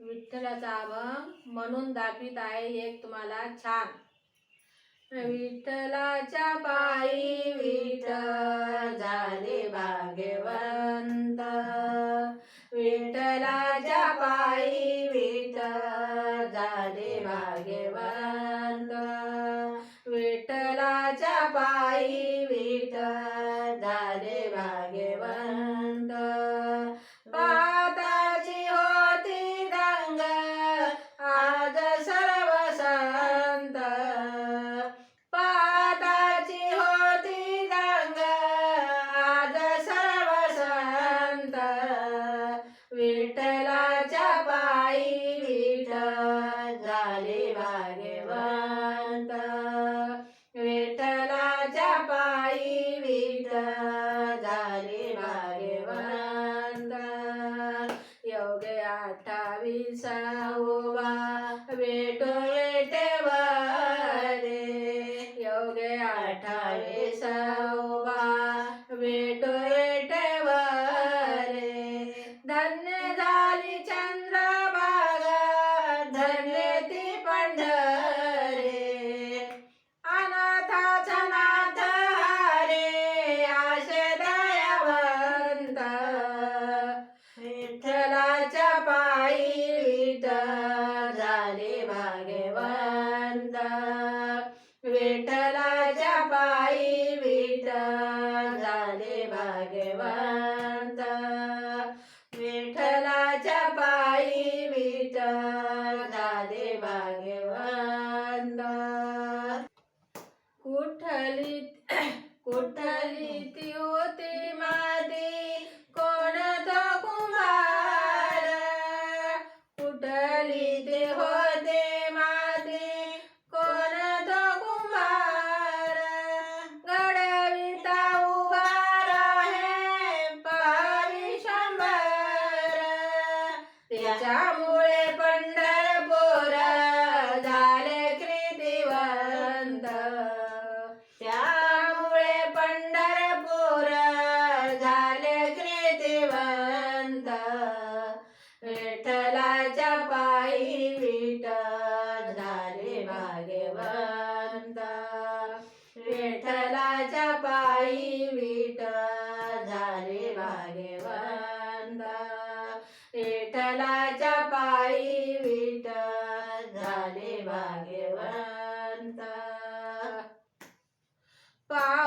विठ्ठलाचा अभंग म्हणून दाखवित आहे एक तुम्हाला छान. विठ्ठलाच्या पायी विठ्ठल झाले भाग्यवंत. विठ्ठलाच्या पायी विठ्ठल झाले भाग्यवंत. विठ्ठलाच्या पायी विसावा वेटो वेटे वारे योगे आठावीसा विठ्ठलाच्या पायी विठ्ठल झाले भाग्यवंत. विठ्ठलाच्या पायी विठ्ठल झाले भाग्यवंत. कुठली भाग्यवंता. विठ्ठलाच्या पायी विट झाले भाग्यवंता. विठ्ठलाच्या पायी विट झाले भाग्यवंता. पा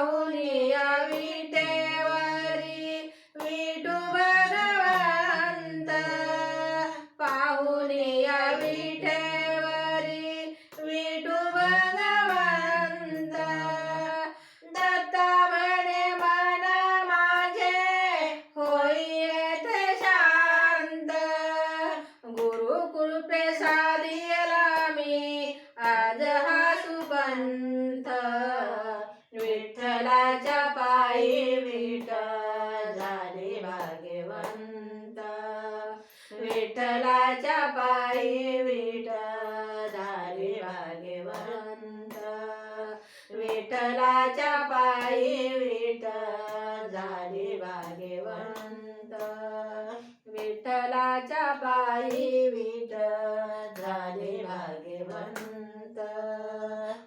भाग्यवंत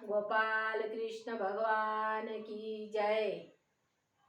गोपाळ